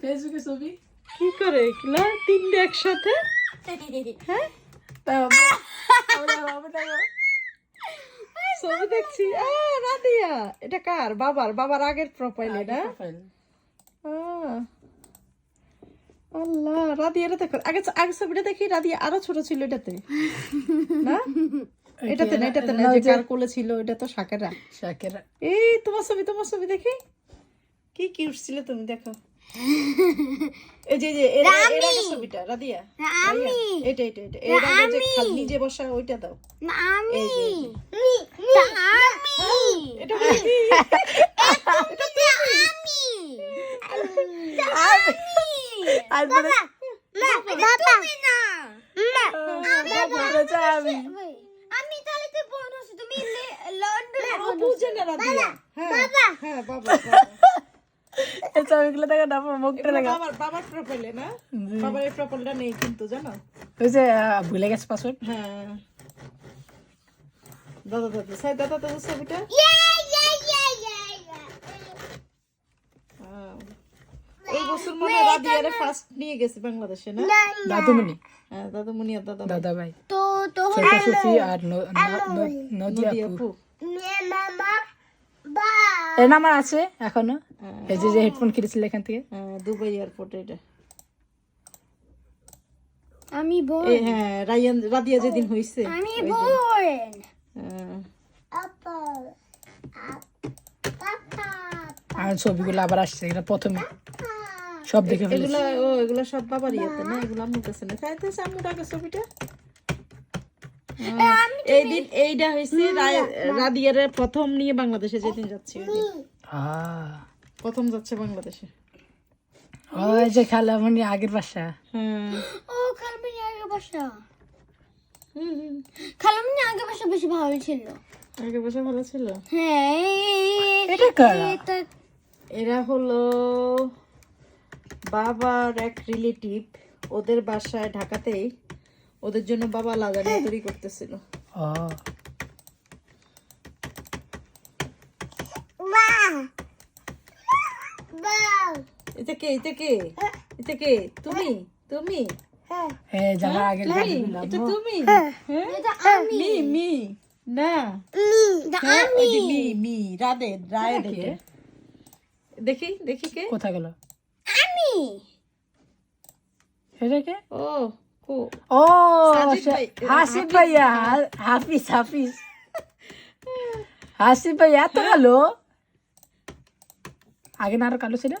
ফেসবুকে ছবি? কি করে এগুলা? তিনটে একসাথে? হ্যাঁ? ছবি দেখছি। আ, রাদিয়া। এটা কার? বাবার? বাবার আগের প্রোফাইল এটা। আল্লাহ রাদিয়ারে দেখো। আগে আগে ছবিটা দেখি রাদিয়া আরও ছোট ছিল এটাতে। না? এটাতে না এটাতে না যে কার কোলে ছিল এটা তো শাকেরা। শাকেরা। এই তোমার ছবি তোমার ছবি দেখি। কি কিউট ছিল তুমি দেখো। এই যে এর এর ছবিটা রাদিয়া রাদিয়া, এটা এটা এটা এর আগে যে খালি নিজে বসা ওইটা দাও। আমি! আমি এটা বাবা আমি আমি তাহলে তো বোন তুমি লন্ডনে বুঝে না রাদিয়া হ্যাঁ হ্যাঁ বাবা এই ছবিগুলো দেখো না মুখটা এগুলো দেখো বাবার বাবার প্রোফাইলে না? বাবার এই প্রোফাইলটা নেই কিন্তু জানো? ওই যে ভুলে গেছে পাসওয়ার্ড হ্যাঁ। দাদা দাদা সাই দাদা দাদা ছবিটা? ইয়া ইয়া ইয়া ইয়া হ্যাঁ। এই বছর মনে রাদিয়ারে ফার্স্ট নিয়ে গেছে বাংলাদেশে না? দাদুমণি। হ্যাঁ দাদামণি আর দাদা দাদা ভাই। তো তো ছোট সুফি আর ন- ন- ন- নদিয়া আপু আপু মামা বা এর আছে এখনও। এই যে যে হেডফোন কিনেছিল এখান থেকে। দুবাই এয়ারপোর্ট এটা। আমি বোন। হ্যাঁ রায়ান রাদিয়া যেদিন হইছে আমি বোন। আর ছবিগুলো আবার আসছে এগুলো প্রথমে। সব দেখে ফেলেছি। এগুলা ও এগুলা সব বাবার ইয়েতে না? এগুলো আম্মুর কাছে না? আম্মুর আগে ছবিটা? এই দিন এইটা হয়েছে রাদিয়ারে প্রথম নিয়ে বাংলাদেশে যেদিন যাচ্ছি আহ, প্রথম যাচ্ছে বাংলাদেশে। ওই যে খালামণি আগের বাসা। হ্যাঁ ও খালামণি আগে বসা। হুম, হুম। খালামণি আগে বসা বেশি ভালো ছিল। আগে বসে ভালো ছিল? হ্যাঁ এটা কারা? এটা এরা হলো বাবার এক রিলেটিভ। ওদের বাসায় ঢাকাতেই ওদের জন্য বাবা লাজানিয়া তৈরি করতেছিল। এটা কে এটা কে? এটা কে? তুমি? তুমি? এই জামার আগের এটা তুমি? এটা মি মি না। হ্যাঁ, ওই যে মি মি রাধে রায় দেখে দেখি দেখি কে? কোথায় গেল? আমি। এটা কে? ও। কো ও সাজিদ সে- ভাই, হাসিব ভাইয়া হা- হাফিজ হাফিজ হাসিব ভাইয়া এত কালো আগে না আরও কালো ছিল